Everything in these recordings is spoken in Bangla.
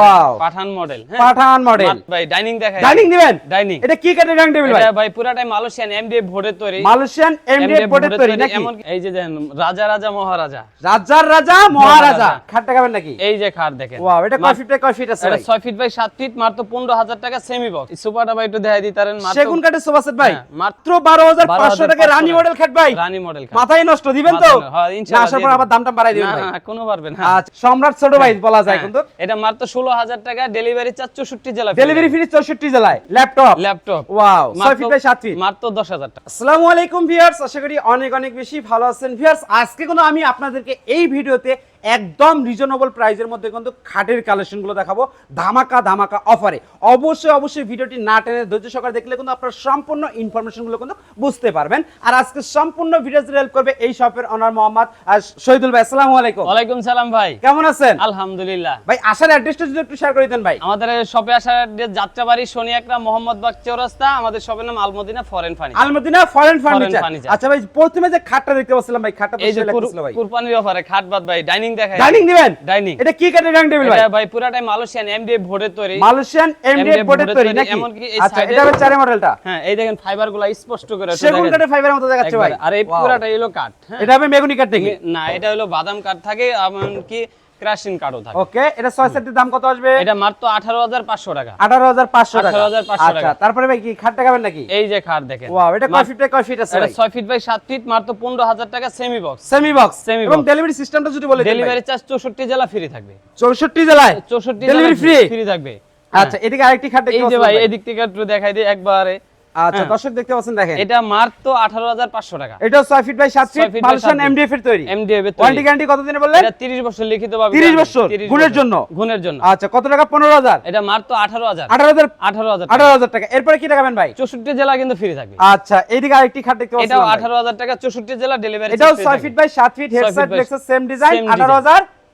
Wow. Pathan model Pathan model ভাই ডাইনিং দেখাই ডাইনিং দিবেন? ডাইনিং এটা কি কাঠের ডাইনিং টেবিল ভাই? এটা ভাই পুরাটাই মালয়েশিয়ান এমডিএফ ভোটের তৈরি। মালয়েশিয়ান এমডিএফ বোর্ডের তৈরি নাকি? এই যে দেখেন রাজা রাজা মহারাজা। রাজার রাজা মহারাজা। মহারাজা। খাটটা খাবেন নাকি? এই যে খাট দেখেন। ওয়াও এটা কয় ফিট কয় ফিট আছে এটা ভাই? ফিট বাই সাত ফিট মাত্র পনেরো হাজার টাকা সেমি বক্স ভাই একটু দেখাই দিতারেন মাত্র সেগুন কাঠের সোফা সেট ভাই। হ্যাঁ, মাত্র মাত্র বারো হাজার পাঁচশো টাকা রানী মডেল খাট ভাই। রানী মডেল মাথায় নষ্ট দিবেন তো? হ্যাঁ, ইনশাআল্লাহ আসার পর আবার দামটা বাড়াই দিবেন ভাই। না কোনো পারবেন আচ্ছা সম্রাট ছোট ভাই বলা যায় হ্যাঁ, কিন্তু। এটা মাত্র ষোলো হাজার টাকা ডেলিভারি চার্জ চৌষট্টি জেলা ডেলিভারি ফ্রি চৌষট্টি জেলায়। ল্যাপটপ ল্যাপটপ ওয়াও ছয় ফিট বাই সাত ফিট মাত্র দশ হাজার টাকা। আসসালামু আলাইকুম ভিউয়ার্স আশা করি অনেক অনেক বেশি ভালো আছেন। ভিউয়ার্স আজকে কোনো আমি আপনাদেরকে এই ভিডিওতে একদম রিজনেবল প্রাইজের মধ্যে কিন্তু খাটের কালেকশনগুলো দেখাবো ধামাকা ধামাকা অফারে অবশ্যই অবশ্যই ভিডিওটি না টেনে ধৈর্য সহকারে দেখলে কিন্তু আপনারা সম্পূর্ণ ইনফরমেশনগুলো কিন্তু বুঝতে পারবেন। আর আজকে সম্পূর্ণ ভিডিও হেল্প করবে এই শপের অনার মোহাম্মদ আর শহীদুল ভাই। আসসালামু আলাইকুম। ওয়ালাইকুম সালাম ভাই। কেমন আছেন? আলহামদুলিল্লাহ। ভাই আসার অ্যাড্রেসটা যদি একটু শেয়ার করে দেন ভাই। আমাদের শপে আসার যে যাত্রাবাড়ি শনি একরা মোহাম্মদ বাগ চৌরাস্তা আমাদের শপের নাম আলমদিনা ফরেন ফানি আলমদিনা ফরেন ফার্নিচার আচ্ছা ভাই প্রথমে যে খাটটা দেখতে পাচ্ছিলাম ভাই খাটটা এই যে ভাই। কুরবানির অফারে খাট বাদ ভাই ডাইনিং দেখাই। ডাইনিং দিবেন? ডাইনিং এটা কি কাঠের ডাইনিং টেবিল ভাই? এটা ভাই পুরাটাই মালয়েশিয়ান এমডিএফ ভোটের তৈরি। মালয়েশিয়ান এমডিএফ বোর্ডের বোর্ডের তৈরি নাকি? আচ্ছা এটা হচ্ছে চারে মডেলটা হ্যাঁ এই দেখেন ফাইবারগুলা স্পষ্ট করে সেগুন। কাঠের ফাইবারের মতো দেখাচ্ছে ভাই। আর এই Wow. পুরাটা এলো কাঠ হ্যাঁ। এটা হবে মেগুনি কাঠ থেকে না এটা হলো বাদাম কাঠ থাকে এমনকি ক্রাশিং কাঠও থাকে। ওকে এটা ছয় সেটের দাম কত আসবে? এটা মাত্র আঠারো হাজার পাঁচশো টাকা। আঠারো হাজার পাঁচশো টাকা। 18,500 আচ্ছা টাকা। তারপরে ভাই কি খাবেন নাকি? এই যে খাট দেখেন। ওয়াও এটা কয় ফিট কয় ফিট আছে এটা ভাই? ছয় ফিট বাই সাত ফিট মাত্র পনেরো হাজার টাকা semi box semi box Semi এবং। ডেলিভারি সিস্টেমটা যদি বলে ডেলিভারি চার্জ চৌষট্টি জেলা ফ্রি থাকবে। চৌষট্টি জেলায়? চৌষট্টি ডেলিভারি ফ্রি ফ্রি থাকবে। আচ্ছা এদিকে আরেকটি খাট দেখতে এই যে ভাই ভাই। এদিক থেকে একটু দেখাই দিই একবারে। আচ্ছা হ্যাঁ। দর্শক দেখতে পাচ্ছেন দেখেন। এটা মাত্র আঠারো হাজার পাঁচশো টাকা। এটা ছয় ফিট বাই সাত ফিট সাত এমডিএফ এর তৈরি। এমডিএফ ওয়ারেন্টি গ্যারান্টি কতদিনে বললেন? এটা 30 বছর লিখিত পাবে 30 বছর? গুণের জন্য? গুণের জন্য। আচ্ছা কত টাকা? পনেরো হাজার। এটা মাত্র 18000 আঠারো হাজার 18000 আঠারো হাজার টাকা। এরপরে কি দেখাবেন ভাই? 64 জেলা কিন্তু ফ্রি থাকবে আচ্ছা এইদিকে আরেকটি খাট দেখতে পাচ্ছেন 18000 টাকা 64 জেলা ডেলিভারি এটাও ছয় ফিট বাই সাত ফিট হেড ছয় side feet by- Lexus same design same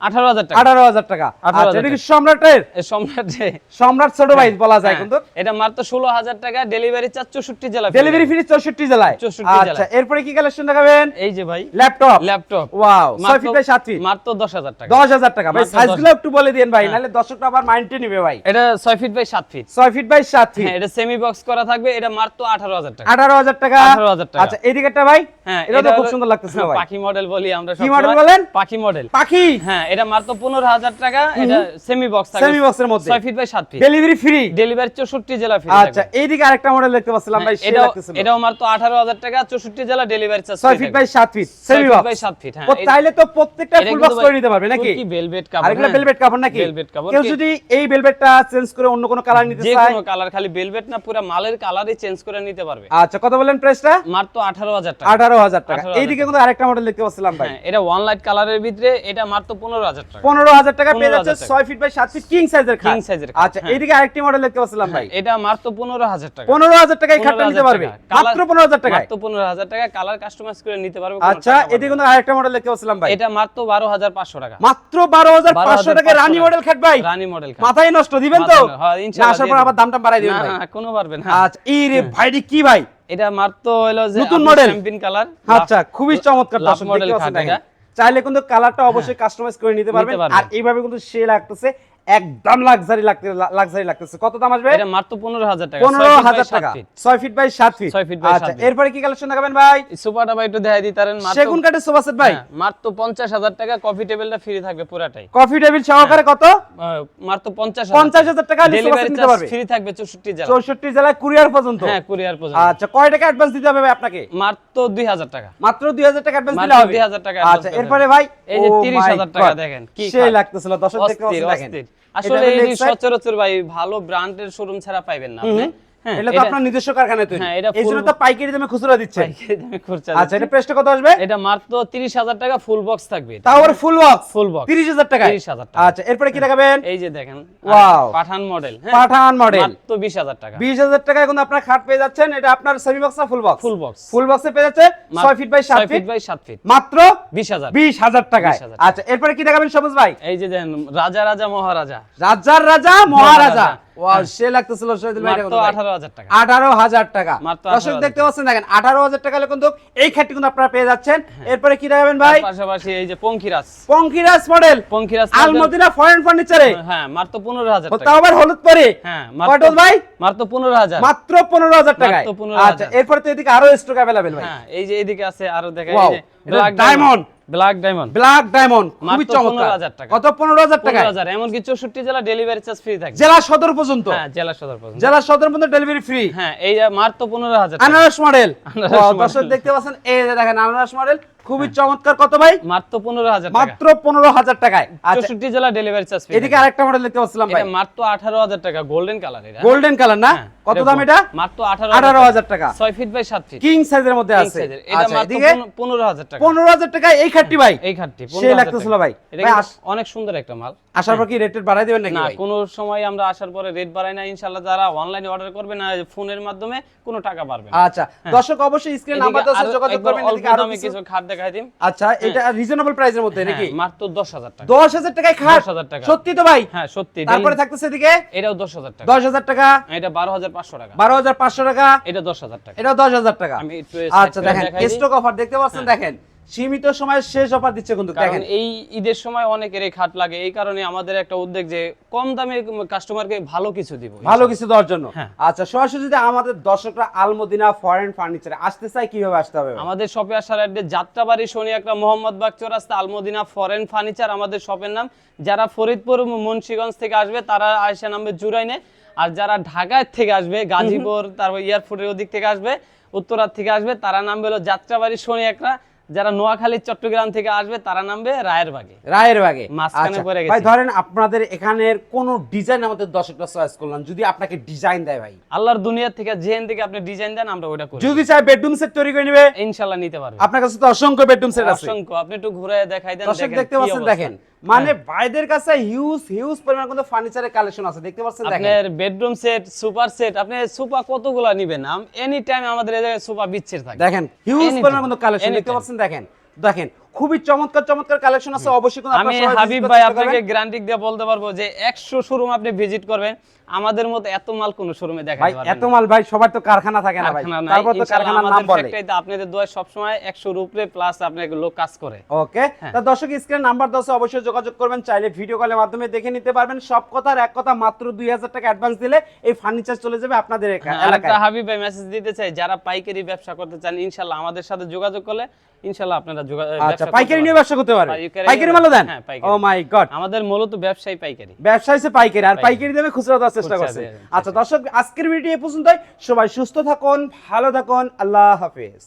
আঠারো হাজার টাকা। আঠারো হাজার টাকা। 18,000 আচ্ছা এটা কি টাকা। সম্রাটের? সম্রাট সম্রাট ছোট ভাই বলা যায় হ্যাঁ, কিন্তু। এটা মাত্র 16000 টাকা ডেলিভারি চার্জ 64 জেলা ডেলিভারি ফ্রি চৌষট্টি জেলায়। 64 আচ্ছা এরপরে কি কালেকশন দেখাবেন? এই যে ভাই ল্যাপটপ ল্যাপটপ ওয়াও ছয় ফিট বাই সাত ফিট মাত্র 10000 টাকা। দশ হাজার টাকা। ভাই সাইজগুলো একটু বলে দিন ভাই হ্যাঁ। নাহলে দর্শকটা আবার মাইন্ডে নিবে ভাই। এটা 6 ফিট বাই 7 ফিট ছয় ফিট বাই সাত ফিট হ্যাঁ এটা সেমি বক্স করা থাকবে এটা মাত্র 18000 টাকা। আঠারো হাজার টাকা। 18,000 টাকা। আচ্ছা এদিকেরটা ভাই। হ্যাঁ এটা তো খুব সুন্দর লাগতেছিল ভাই? পাখি মডেল বলি আমরা কি model বলেন? পাখি মডেল পাখি? হ্যাঁ এটা মাত্র পনেরো হাজার টাকা এটা সেমি বক্স থাকবে Semi box মধ্যে। ছয় ফিট বাই সাত ফিট ডেলিভারি ফ্রি ডেলিভারি চৌষট্টি জেলা ফ্রি আচ্ছা এইদিকে আরেকটা মডেল দেখতে পাচ্ছিলাম ভাই সে লাগতেছিল এটাও মাত্র আঠারো হাজার টাকা চৌষট্টি জেলা ডেলিভারি চার্জ ছয় ফিট বাই সাত feet semi by box feet হ্যাঁ ও তো প্রত্যেকটা ফুল বক্স করে নিতে পারবে নাকি? কি ভেলভেট কাপড় আর ভেলভেট কাপড় নাকি? ভেলভেট কাপড় কেউ যদি এই ভেলভেটটা চেঞ্জ করে অন্য কোনো কালার নিতে যে কোনো কালার খালি ভেলভেট না পুরো মালের কালারই চেঞ্জ করে নিতে পারবে। আচ্ছা কত বলেন প্রাইসটা মাত্র আঠারো হাজার টাকা। আঠারো হাজার টাকা। এইদিকে কিন্তু আরেকটা মডেল দেখতে পাচ্ছিলাম ভাই। হ্যাঁ এটা ওয়ান লাইট কালারের ভিতরে এটা মাত্র পনেরো হাজার টাকা। পনেরো হাজার টাকা পেয়ে যাচ্ছে ছয় ফিট বাই সাত ফিট কিং সাইজের এর খাট, আচ্ছা হ্যাঁ। এইদিকে আরেকটি মডেল দেখতে পাচ্ছিলাম ভাই। এটা মাত্র পনেরো হাজার টাকা। পনেরো হাজার টাকা এই খাটটা নিতে পারবে। মাত্র পনেরো হাজার টাকায়। মাত্র পনেরো হাজার টাকা। কালার কাস্টমাইজ করে নিতে পারবে আচ্ছা এদিকে কিন্তু আরেকটা মডেল দেখতে পাচ্ছিলাম ভাই। এটা মাত্র বারো হাজার পাঁচশো টাকা। মাত্র বারো হাজার পাঁচশো টাকা রানী মডেল খাট ভাই। রানী মডেল মাথায় নষ্ট দিবেন তো? হ্যাঁ, আসার পর আবার দামটা বাড়াই দিবেন ভাই। কোনো পারবেন আচ্ছা এই রে ভাইটি কি ভাই? এটা মাত্র হলো যে নতুন মডেল চ্যাম্পিয়ন কালার আচ্ছা খুবই চমৎকার। এটা। চাইলে কিন্তু কালারটা অবশ্যই কাস্টমাইজ করে নিতে পারবেন পারবেন। আর এইভাবে কিন্তু সে লাগতেছে একদম লাক্সারি লাগতে লাক্সারি লাগতেছে। কত দাম আসবে? এটা মাত্র পনেরো হাজার টাকা। পনেরো হাজার টাকা। ছয় ফিট বাই সাত ফিট ছয় feet by আচ্ছা সাত এরপরে কি কালেকশন দেখাবেন ভাই? সুপারটা ভাই একটু দেখাই দিতারেন মাত্র সেগুন কাঠের সোফা সেট ভাই। হ্যাঁ, মাত্র পঞ্চাশ হাজার টাকা। কফি টেবিলটা ফ্রি থাকবে পুরাটাই। কফি টেবিল সহকারে কত? মাত্র পঞ্চাশ পঞ্চাশ হাজার টাকা ডেলিভারি চার্জ ফ্রি থাকবে চৌষট্টি জেলা চৌষট্টি জেলায় কুরিয়ার পর্যন্ত। হ্যাঁ কুরিয়ার পর্যন্ত। আচ্ছা কয় টাকা অ্যাডভান্স দিতে হবে ভাই আপনাকে? মাত্র দুই হাজার টাকা। মাত্র দুই হাজার টাকা অ্যাডভান্স দিলে হবে। 2000 টাকা আচ্ছা এরপরে ভাই এই যে oh 30,000 টাকা দেখেন, কি সেই লাগতেছিল দর্শক দেখতে দেখেন। আসলে এই সচরাচর ভাই ভালো ব্র্যান্ডের শোরুম ছাড়া পাইবেন না আপনি। এটা তো আপনার নিজস্ব কারখানায় তৈরি। হ্যাঁ, এটা তো পাইকারি দামে খুচরা দিচ্ছেন পাইকারি দামে খুচরা আচ্ছা এটা প্রেসটা কত আসবে? এটা মাত্র তিরিশ হাজার টাকা ফুল বক্স থাকবে। তাও আবার ফুল বক্স ফুল বক্স তিরিশ হাজার টাকা 30,000 টাকা। আচ্ছা এরপরে কি এই যে দেখেন Wow. Pathan model Pathan model মাত্র বিশ হাজার টাকা। বিশ হাজার টাকায় কিন্তু আপনার খাট পেয়ে যাচ্ছেন। এটা আপনার সেমি বক্স না ফুল বক্স ফুল বক্স ফুল বক্সে পেয়ে যাচ্ছে ছয় ফিট বাই সাত ছয় ফিট ফিট বাই সাত ফিট মাত্র বিশ হাজার। বিশ হাজার টাকায়। আচ্ছা এরপরে কি দেখাবেন সবুজ ভাই? এই যে দেখেন রাজা রাজা মহারাজা। রাজার রাজা মহারাজা। ওয়াও সে লাগতেছিল শহীদুল ভাই মাত্র আঠারো হাজার টাকা। আঠারো হাজার টাকা। দর্শক দেখতে পাচ্ছেন দেখেন আঠারো হাজার টাকা কিন্তু এই খাটটি কিন্তু আপনারা পেয়ে যাচ্ছেন। এরপরে কি দেখাবেন ভাই? পাশাপাশি এই যে পঙ্খিরাজ পঙ্কিরাজ মডেল পঙ্খিরাজ আলমদিনা ফরেন ফার্নিচারে হ্যাঁ মাত্র পনেরো হাজার তাও আবার হলুদ পরে। হ্যাঁ কটল ভাই? মাত্র পনেরো হাজার। মাত্র পনেরো হাজার 15,000 আচ্ছা এরপরে তো এদিকে আরও স্টক অ্যাভেলেবেল ভাই। হ্যাঁ এই যে এদিকে আছে আরও দেখা। Diamond black diamond black diamond খুবই চমৎকার। টাকা। কত পনেরো হাজার টাকা পনেরো হাজার এমনকি চৌষট্টি জেলা ডেলিভারি চার্জ ফ্রি থাকে জেলা সদর পর্যন্ত। হ্যাঁ জেলা সদর পর্যন্ত। জেলা সদর পর্যন্ত ডেলিভারি ফ্রি হ্যাঁ এই মাত্র পনেরো হাজার টাকা। আনারস মডেল দর্শক দেখতে পাচ্ছেন এই যে দেখেন আনারস মডেল খুবই চমৎকার। কত ভাই? মাত্র পনেরো হাজার মাত্র পনেরো হাজার টাকায়। আচ্ছা চৌষট্টি জেলা ডেলিভারি চার্জ এদিকে আরেকটা মডেল দেখতে পাচ্ছিলাম ভাই। মাত্র আঠারো হাজার টাকা গোল্ডেন কালার এটা। গোল্ডেন কালার না? হ্যাঁ, কত দাম এটা? মাত্র আঠারো আঠারো হাজার টাকা। ছয় ফিট বাই সাত ফিট কিং সাইজের মধ্যে আছে। এটা আচ্ছা মাত্র পনেরো- হাজার টাকা। পনেরো হাজার টাকায় এই খাটটি ভাই? এই খাটটি সে লাগতেছিল ভাই। অনেক সুন্দর একটা মাল। আসার পর কি রেটের বাড়াই দিবেন নাকি না কোনো সময় আমরা আসার পরে রেট বাড়াই না ইনশাল্লাহ যারা অনলাইনে অর্ডার করবে না ফোনের মাধ্যমে কোনো টাকা পারবে না। আচ্ছা দর্শক অবশ্যই স্ক্রিন নাম্বার হ্যাঁ। আছে যোগাযোগ করবেন এদিকে আরও কিছু কিছু খাট দেখাই আচ্ছা এটা রিজনেবল প্রাইসের মধ্যে নাকি? হ্যাঁ, মাত্র দশ হাজার টাকা। দশ হাজার টাকায় খাট? 10,000 টাকা। সত্যি তো ভাই? হ্যাঁ সত্যি। তারপরে থাকতেছে এদিকে? এটাও দশ হাজার টাকা। দশ হাজার টাকা। এটা বারো হাজার পাঁচশো টাকা। বারো হাজার পাঁচশো টাকা। এটা দশ হাজার টাকা। এটা দশ হাজার টাকা। আমি আচ্ছা দেখেন স্টক অফার দেখতে পাচ্ছেন দেখেন। সীমিত সময়ের শেষ অফার দিচ্ছে কিন্তু কারণ দেখেন। এই ঈদের সময় অনেকের এই খাট লাগে এই কারণে আমাদের একটা উদ্যোগ যে কম দামে কাস্টমারকে ভালো কিছু দিব। ভালো কিছু দেওয়ার জন্য। হ্যাঁ। আচ্ছা সরাসরি যদি আমাদের দর্শকরা আলমদিনা ফরেন ফার্নিচারে আসতে চায় কীভাবে আসতে হবে? আমাদের শপে আসার অ্যাড্রেস যাত্রাবাড়ি শনি একটা মোহাম্মদ বাগ চৌরাস্তা আলমদিনা ফরেন ফার্নিচার আমাদের শপের নাম। যারা ফরিদপুর মুন্সিগঞ্জ থেকে আসবে তারা আয়সা নামবে জুরাইনে। আর যারা ঢাকার থেকে আসবে গাজীপুর তারপর এয়ারপোর্টের ওদিক থেকে আসবে উত্তরার থেকে আসবে তারা নাম হলো যাত্রাবাড়ি শনি একটা যারা নোয়াখালী চট্টগ্রাম থেকে আসবে তারা নামবে রায়ের বাগে। মাঝখানে পড়ে গেছি। ভাই ধরেন আপনাদের এখানের কোন ডিজাইন আমাদের দর্শকরা চয়েস করলাম যদি আপনাকে ডিজাইন দেয় ভাই। আল্লাহর দুনিয়া থেকে জেন থেকে আপনি ডিজাইন দেন আমরা ওটা করি। যদি চাই বেডরুম সেট তৈরি করে নেবে ইনশাআল্লাহ নিতে পারবে। আপনার কাছে তো অসংখ্য বেডরুম সেট আছে। অসংখ্য। আপনি একটু ঘুরে দেখাই দেন দর্শক দেখেন দেখতে পাচ্ছেন দেখেন। মানে ভাইদের কাছে হিউজ হিউজ পরিমাণ কিন্তু ফার্নিচারের কালেকশন আছে দেখতে পাচ্ছেন আপনার বেডরুম সেট সুপার সেট আপনি কতগুলো নিবেন? এনি টাইম আমাদের এই বিচ্ছির থাকে। দেখেন হিউজ পরিমাণ কিন্তু কালেকশন দেখতে পাচ্ছেন দেখেন। দেখেন খুবই চমৎকার চমৎকার কালেকশন আছে অবশ্যই আমি হাবিব ভাই আপনাকে গ্যারান্টি দিয়ে বলতে পারব যে একশো শোরুম আপনি ভিজিট করবেন। আমাদের মতো এত মাল কোন শোরুমে দেখা ভাই এত মাল ভাই সবার তো কারখানা থাকে না ভাই। তারপর তো ইনশাআল্লাহ কারখানার নাম বলে। ফ্যাক্টরিতে আপনাদের দোয়া সবসময় একশোর উপরে প্লাস আপনার লোক কাজ করে। ওকে হ্যাঁ। তা দর্শক স্ক্রিন নাম্বার দশে অবশ্যই যোগাযোগ করবেন। চাইলে ভিডিও কলের মাধ্যমে দেখে নিতে পারবেন। সব কথার এক কথা মাত্র দুই হাজার টাকা অ্যাডভান্স দিলে এই ফার্নিচার চলে যাবে আপনাদের হ্যাঁ, এলাকায়। হাবিব ভাই মেসেজ দিতে চাই যারা পাইকারি ব্যবসা করতে চান ইনশাল্লাহ আমাদের সাথে যোগাযোগ করলে ইনশাল্লাহ আপনারা যোগাযোগ আচ্ছা পাইকারি নিয়ে ব্যবসা করতে পারবে পাইকারি পাইকারি দেন? ও মাই গড আমাদের মূলত ব্যবসায়ী পাইকারি। ব্যবসা হচ্ছে পাইকারি আর পাইকারি। দামে খুচরা দেওয়ার চেষ্টা করছি করছে আচ্ছা দর্শক আজকের ভিডিও এ পর্যন্তই। সবাই সুস্থ থাকুন ভালো থাকুন। আল্লাহ হাফেজ।